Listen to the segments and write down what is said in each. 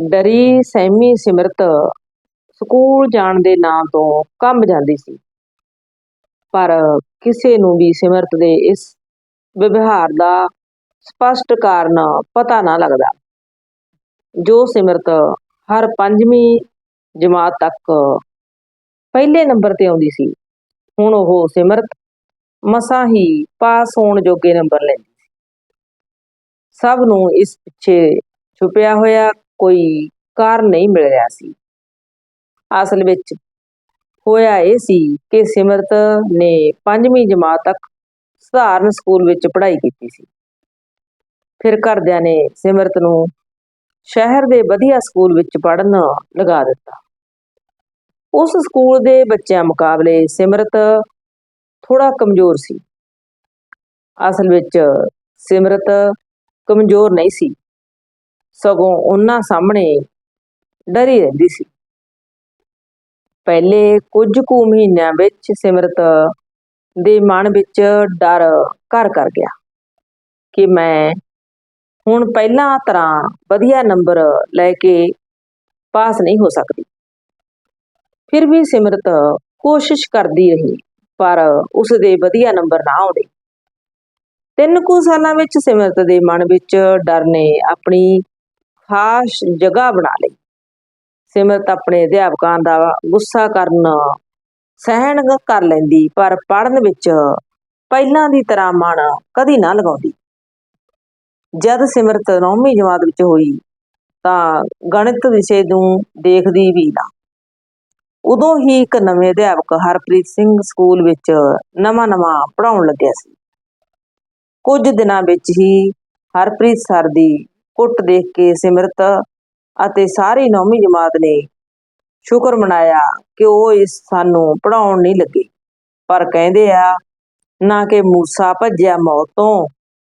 ਡਰੀ ਸਹਿਮੀ ਸਿਮਰਤ ਸਕੂਲ ਜਾਣ ਦੇ ਨਾਂ ਤੋਂ ਕੰਬ ਜਾਂਦੀ ਸੀ। ਪਰ ਕਿਸੇ ਨੂੰ ਵੀ ਸਿਮਰਤ ਦੇ ਇਸ ਵਿਵਹਾਰ ਦਾ ਸਪਸ਼ਟ ਕਾਰਨ ਪਤਾ ਨਾ ਲੱਗਦਾ। ਜੋ ਸਿਮਰਤ ਹਰ ਪੰਜਵੀਂ ਜਮਾਤ ਤੱਕ ਪਹਿਲੇ ਨੰਬਰ ਤੇ ਆਉਂਦੀ ਸੀ, ਹੁਣ ਉਹ ਸਿਮਰਤ ਮਸਾਂ ਹੀ ਪਾਸ ਹੋਣ ਜੋਗੇ ਨੰਬਰ ਲੈਂਦੀ ਸੀ। ਸਭ ਨੂੰ ਇਸ ਪਿੱਛੇ ਛੁਪਿਆ ਹੋਇਆ ਕੋਈ ਕਾਰਨ ਨਹੀਂ ਮਿਲ ਰਿਹਾ ਸੀ। ਅਸਲ ਵਿੱਚ ਹੋਇਆ ਇਹ ਸੀ ਕਿ ਸਿਮਰਤ ਨੇ ਪੰਜਵੀਂ ਜਮਾਤ ਤੱਕ ਸਧਾਰਨ ਸਕੂਲ ਵਿੱਚ ਪੜ੍ਹਾਈ ਕੀਤੀ ਸੀ। ਫਿਰ ਘਰਦਿਆਂ ਨੇ ਸਿਮਰਤ ਨੂੰ ਸ਼ਹਿਰ ਦੇ ਵਧੀਆ ਸਕੂਲ ਵਿੱਚ ਪੜ੍ਹਨ ਲਗਾ ਦਿੱਤਾ। ਉਸ ਸਕੂਲ ਦੇ ਬੱਚਿਆਂ ਮੁਕਾਬਲੇ ਸਿਮਰਤ ਥੋੜਾ ਕਮਜ਼ੋਰ ਸੀ। ਅਸਲ ਵਿੱਚ ਸਿਮਰਤ ਕਮਜ਼ੋਰ ਨਹੀਂ ਸੀ। ਸਗੋਂ ਉਹਨਾਂ ਸਾਹਮਣੇ ਡਰੀ ਰਹਿੰਦੀ ਸੀ। ਪਹਿਲੇ ਕੁਝ ਕੁ ਮਹੀਨਿਆਂ ਵਿੱਚ ਸਿਮਰਤ ਦੇ ਮਨ ਵਿੱਚ ਡਰ ਘਰ ਕਰ ਗਿਆ ਕਿ ਮੈਂ ਹੁਣ ਪਹਿਲਾਂ ਤਰ੍ਹਾਂ ਵਧੀਆ ਨੰਬਰ ਲੈ ਕੇ ਪਾਸ ਨਹੀਂ ਹੋ ਸਕਦੀ। ਫਿਰ ਵੀ ਸਿਮਰਤ ਕੋਸ਼ਿਸ਼ ਕਰਦੀ ਰਹੀ, ਪਰ ਉਸ ਦੇ ਵਧੀਆ ਨੰਬਰ ਨਾ ਆਉਂਦੇ। ਤਿੰਨ ਕੁ ਸਾਲਾਂ ਵਿੱਚ ਸਿਮਰਤ ਦੇ ਮਨ ਵਿੱਚ ਡਰ ਨੇ ਆਪਣੀ ਖਾਸ ਜਗ੍ਹਾ ਬਣਾ ਲਈ। ਸਿਮਰਤ ਆਪਣੇ ਅਧਿਆਪਕਾਂ ਦਾ ਗੁੱਸਾ ਕਰਨ ਸਹਿਣ ਕਰ ਲੈਂਦੀ, ਪਰ ਪੜ੍ਹਨ ਵਿੱਚ ਪਹਿਲਾਂ ਦੀ ਤਰ੍ਹਾਂ ਮਨ ਕਦੀ ਨਾ ਲਗਾਉਂਦੀ। ਜਦ ਸਿਮਰਤ 9ਵੀਂ ਜਮਾਤ ਵਿੱਚ ਹੋਈ, ਤਾਂ ਗਣਿਤ ਵਿਸ਼ੇ ਨੂੰ ਦੇਖਦੀ ਵੀ ਨਾ। ਉਦੋਂ ਹੀ ਇੱਕ ਨਵੇਂ ਅਧਿਆਪਕ ਹਰਪ੍ਰੀਤ ਸਿੰਘ ਸਕੂਲ ਵਿੱਚ ਨਵਾਂ-ਨਵਾਂ ਪੜ੍ਹਾਉਣ ਲੱਗਿਆ ਸੀ। ਕੁਝ ਦਿਨਾਂ ਵਿੱਚ ਹੀ ਹਰਪ੍ਰੀਤ ਸਰ ਦੀ ਕੁੱਟ ਦੇਖ ਕੇ ਸਿਮਰਤ ਅਤੇ ਸਾਰੀ ਨੌਵੀਂ ਜਮਾਤ ਨੇ ਸ਼ੁਕਰ ਮਨਾਇਆ ਕਿ ਉਹ ਇਸ ਸਾਨੂੰ ਪੜਾਉਣ ਨਹੀਂ ਲੱਗੇ। ਪਰ ਕਹਿੰਦੇ ਆ, ਨਾ ਕਿ ਮੂਸਾ ਭੱਜਿਆ ਮੌਤ ਤੋਂ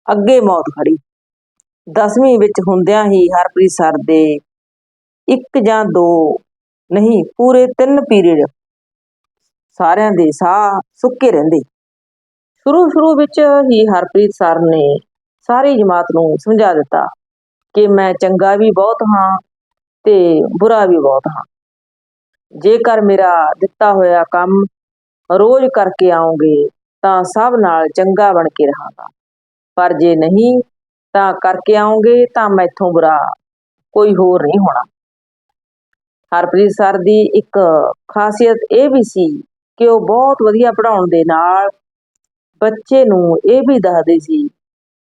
ਅੱਗੇ ਮੌਤ ਖੜੀ। 10ਵੀਂ ਵਿੱਚ ਹੁੰਦਿਆਂ ਹੀ ਹਰਪ੍ਰੀਤ ਸਰ ਦੇ ਇੱਕ ਜਾਂ ਦੋ ਨਹੀਂ, ਪੂਰੇ ਤਿੰਨ ਪੀਰੀਅਡ ਸਾਰਿਆਂ ਦੇ ਸਾਹ ਸੁੱਕੇ ਰਹਿੰਦੇ। ਸ਼ੁਰੂ ਸ਼ੁਰੂ ਵਿੱਚ ਹੀ ਹਰਪ੍ਰੀਤ ਸਰ ਨੇ ਸਾਰੀ ਜਮਾਤ ਨੂੰ ਸਮਝਾ ਦਿੱਤਾ। ਕਿ ਮੈਂ ਚੰਗਾ ਵੀ ਬਹੁਤ ਹਾਂ ਤੇ ਬੁਰਾ ਵੀ ਬਹੁਤ ਹਾਂ। ਜੇਕਰ ਮੇਰਾ ਦਿੱਤਾ ਹੋਇਆ ਕੰਮ ਰੋਜ਼ ਕਰਕੇ ਆਉਂਗੇ ਤਾਂ ਸਭ ਨਾਲ ਚੰਗਾ ਬਣ ਕੇ ਰਹਾਂਗਾ। ਪਰ ਜੇ ਨਹੀਂ ਤਾਂ ਕਰਕੇ ਆਉਂਗੇ ਤਾਂ ਮੈਥੋਂ ਬੁਰਾ ਕੋਈ ਹੋਰ ਨਹੀਂ ਹੋਣਾ। ਹਰਪ੍ਰੀਤ ਸਰ ਦੀ ਇੱਕ ਖਾਸੀਅਤ ਇਹ ਵੀ ਸੀ ਕਿ ਉਹ ਬਹੁਤ ਵਧੀਆ ਪੜ੍ਹਾਉਣ ਦੇ ਨਾਲ ਬੱਚੇ ਨੂੰ ਇਹ ਵੀ ਦੱਸਦੇ ਸੀ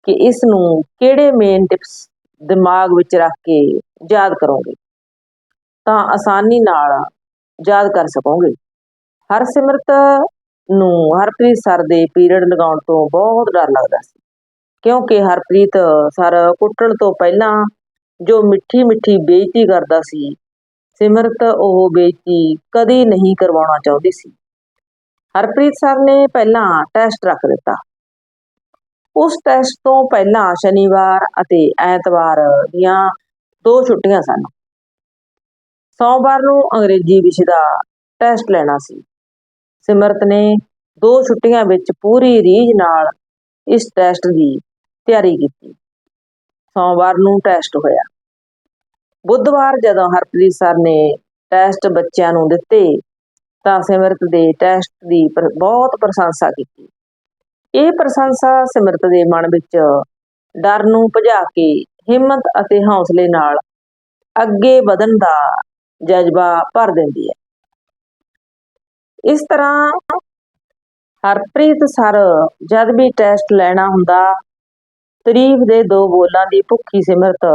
ਕਿ ਇਸ ਨੂੰ ਕਿਹੜੇ ਮੇਨ ਟਿਪਸ ਦਿਮਾਗ ਵਿੱਚ ਰੱਖ ਕੇ ਯਾਦ ਕਰੋਗੇ, ਤਾਂ ਆਸਾਨੀ ਨਾਲ ਯਾਦ ਕਰ ਸਕੋਗੇ। ਹਰਸਿਮਰਤ ਨੂੰ ਹਰਪ੍ਰੀਤ ਸਰ ਦੇ ਪੀਰੀਅਡ ਲਗਾਉਣ ਤੋਂ ਬਹੁਤ ਡਰ ਲੱਗਦਾ ਸੀ, ਕਿਉਂਕਿ ਹਰਪ੍ਰੀਤ ਸਰ ਕੁੱਟਣ ਤੋਂ ਪਹਿਲਾਂ ਜੋ ਮਿੱਠੀ ਮਿੱਠੀ ਬੇਇੱਜ਼ਤੀ ਕਰਦਾ ਸੀ, ਸਿਮਰਤ ਉਹ ਬੇਇੱਜ਼ਤੀ ਕਦੀ ਨਹੀਂ ਕਰਵਾਉਣਾ ਚਾਹੁੰਦੀ ਸੀ। ਹਰਪ੍ਰੀਤ ਸਰ ਨੇ ਪਹਿਲਾਂ ਟੈਸਟ ਰੱਖ ਦਿੱਤਾ। ਉਸ ਟੈਸਟ ਤੋਂ ਪਹਿਲਾਂ ਸ਼ਨੀਵਾਰ ਅਤੇ ਐਤਵਾਰ ਦੀਆਂ ਦੋ ਛੁੱਟੀਆਂ ਸਨ। ਸੋਮਵਾਰ ਨੂੰ ਅੰਗਰੇਜ਼ੀ ਵਿਸ਼ੇ ਦਾ ਟੈਸਟ ਲੈਣਾ ਸੀ। ਸਿਮਰਤ ਨੇ ਦੋ ਛੁੱਟੀਆਂ ਵਿੱਚ ਪੂਰੀ ਰੀਝ ਨਾਲ ਇਸ ਟੈਸਟ ਦੀ ਤਿਆਰੀ ਕੀਤੀ। ਸੋਮਵਾਰ ਨੂੰ ਟੈਸਟ ਹੋਇਆ। ਬੁੱਧਵਾਰ ਜਦੋਂ ਹਰਪ੍ਰੀਤ ਸਰ ਨੇ ਟੈਸਟ ਬੱਚਿਆਂ ਨੂੰ ਦਿੱਤੇ ਤਾਂ ਸਿਮਰਤ ਦੇ ਟੈਸਟ ਦੀ ਬਹੁਤ ਪ੍ਰਸ਼ੰਸਾ ਕੀਤੀ। ਇਹ ਪ੍ਰਸ਼ੰਸਾ ਸਿਮਰਤ ਦੇ ਮਨ ਵਿੱਚ ਡਰ ਨੂੰ ਭਜਾ ਕੇ ਹਿੰਮਤ ਅਤੇ ਹੌਸਲੇ ਨਾਲ ਅੱਗੇ ਵਧਣ ਦਾ ਜਜ਼ਬਾ ਭਰ ਦਿੰਦੀ ਹੈ। ਇਸ ਤਰ੍ਹਾਂ ਹਰਪ੍ਰੀਤ ਸਰ ਜਦ ਵੀ ਟੈਸਟ ਲੈਣਾ ਹੁੰਦਾ, ਤਾਰੀਫ ਦੇ ਦੋ ਬੋਲਾਂ ਦੀ ਭੁੱਖੀ ਸਿਮਰਤ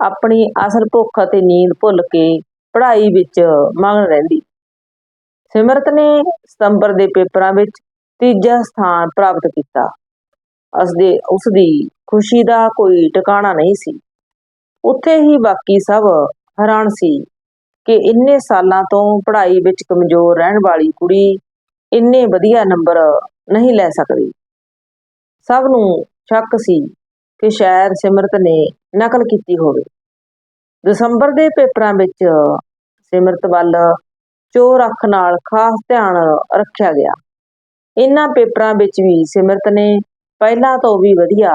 ਆਪਣੀ ਅਸਲ ਭੁੱਖ ਅਤੇ ਨੀਂਦ ਭੁੱਲ ਕੇ ਪੜ੍ਹਾਈ ਵਿੱਚ ਮਗਨ ਰਹਿੰਦੀ। ਸਿਮਰਤ ਨੇ ਸਤੰਬਰ ਦੇ ਪੇਪਰਾਂ ਵਿੱਚ ਤੀਜਾ ਸਥਾਨ ਪ੍ਰਾਪਤ ਕੀਤਾ। ਉਸ ਦੇ ਉਸ ਦੀ ਖੁਸ਼ੀ ਦਾ ਕੋਈ ਟਿਕਾਣਾ ਨਹੀਂ ਸੀ। ਉੱਥੇ ਹੀ ਬਾਕੀ ਸਭ ਹੈਰਾਨ ਸੀ ਕਿ ਇੰਨੇ ਸਾਲਾਂ ਤੋਂ ਪੜ੍ਹਾਈ ਵਿੱਚ ਕਮਜ਼ੋਰ ਰਹਿਣ ਵਾਲੀ ਕੁੜੀ ਇੰਨੇ ਵਧੀਆ ਨੰਬਰ ਨਹੀਂ ਲੈ ਸਕਦੀ। ਸਭ ਨੂੰ ਸ਼ੱਕ ਸੀ ਕਿ ਸ਼ਾਇਦ ਸਿਮਰਤ ਨੇ ਨਕਲ ਕੀਤੀ ਹੋਵੇ। ਦਸੰਬਰ ਦੇ ਪੇਪਰਾਂ ਵਿੱਚ ਸਿਮਰਤ ਵੱਲ ਚੋਰ ਅੱਖ ਨਾਲ ਖਾਸ ਧਿਆਨ ਰੱਖਿਆ ਗਿਆ। ਇਹਨਾਂ ਪੇਪਰਾਂ ਵਿੱਚ ਵੀ ਸਿਮਰਤ ਨੇ ਪਹਿਲਾਂ ਤੋਂ ਵੀ ਵਧੀਆ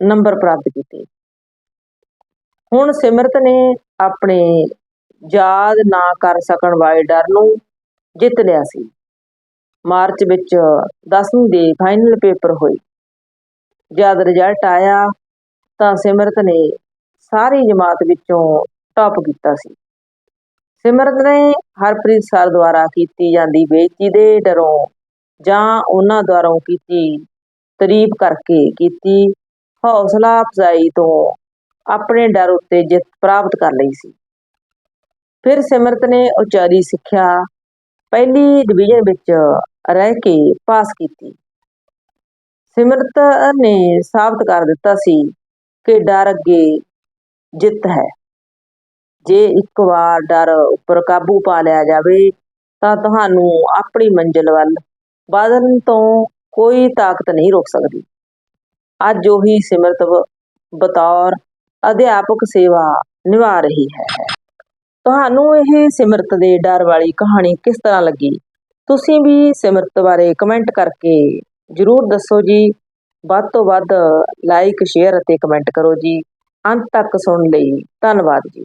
ਨੰਬਰ ਪ੍ਰਾਪਤ ਕੀਤੇ। ਹੁਣ ਸਿਮਰਤ ਨੇ ਆਪਣੇ ਯਾਦ ਨਾ ਕਰ ਸਕਣ ਵਾਲੇ ਡਰ ਨੂੰ ਜਿੱਤ ਲਿਆ ਸੀ। ਮਾਰਚ ਵਿੱਚ 10ਵੀਂ ਦੇ ਫਾਈਨਲ ਪੇਪਰ ਹੋਏ। ਜਦ ਰਿਜ਼ਲਟ ਆਇਆ ਤਾਂ ਸਿਮਰਤ ਨੇ ਸਾਰੀ ਜਮਾਤ ਵਿੱਚੋਂ ਟੌਪ ਕੀਤਾ ਸੀ। ਸਿਮਰਤ ਨੇ ਹਰਪ੍ਰੀਤ ਸਰ ਦੁਆਰਾ ਕੀਤੀ ਜਾਂਦੀ ਬੇਇੱਜ਼ਤੀ ਦੇ ਡਰੋਂ ਜਾਂ ਉਹਨਾਂ ਦੁਆਰਾ ਕੀਤੀ ਤਾਰੀਫ ਕਰਕੇ ਕੀਤੀ ਹੌਸਲਾ ਅਫਜ਼ਾਈ ਤੋਂ ਆਪਣੇ ਡਰ ਉੱਤੇ ਜਿੱਤ ਪ੍ਰਾਪਤ ਕਰ ਲਈ ਸੀ। ਫਿਰ ਸਿਮਰਤ ਨੇ ਉਚਾਰੀ ਸਿੱਖਿਆ ਪਹਿਲੀ ਡਿਵੀਜ਼ਨ ਵਿੱਚ ਰਹਿ ਕੇ ਪਾਸ ਕੀਤੀ। ਸਿਮਰਤ ਨੇ ਸਾਬਤ ਕਰ ਦਿੱਤਾ ਸੀ ਕਿ ਡਰ ਅੱਗੇ ਜਿੱਤ ਹੈ। ਜੇ ਇੱਕ ਵਾਰ ਡਰ ਉੱਪਰ ਕਾਬੂ ਪਾ ਲਿਆ ਜਾਵੇ ਤਾਂ ਤੁਹਾਨੂੰ ਆਪਣੀ ਮੰਜ਼ਿਲ ਵੱਲ ਵਧਣ ਤੋਂ ਕੋਈ ਤਾਕਤ ਨਹੀਂ ਰੋਕ ਸਕਦੀ। ਅੱਜ ਉਹੀ ਸਿਮਰਤ ਬਤੌਰ ਅਧਿਆਪਕ ਸੇਵਾ ਨਿਭਾ ਰਹੀ ਹੈ। ਤੁਹਾਨੂੰ ਇਹ ਸਿਮਰਤ ਦੇ ਡਰ ਵਾਲੀ ਕਹਾਣੀ ਕਿਸ ਤਰ੍ਹਾਂ ਲੱਗੀ? ਤੁਸੀਂ ਵੀ ਸਿਮਰਤ ਬਾਰੇ ਕਮੈਂਟ ਕਰਕੇ ਜਰੂਰ ਦੱਸੋ ਜੀ। ਵੱਧ ਤੋਂ ਵੱਧ ਲਾਈਕ, ਸ਼ੇਅਰ ਅਤੇ ਕਮੈਂਟ ਕਰੋ ਜੀ। ਅੰਤ ਤੱਕ ਸੁਣਨ ਲਈ ਧੰਨਵਾਦ ਜੀ।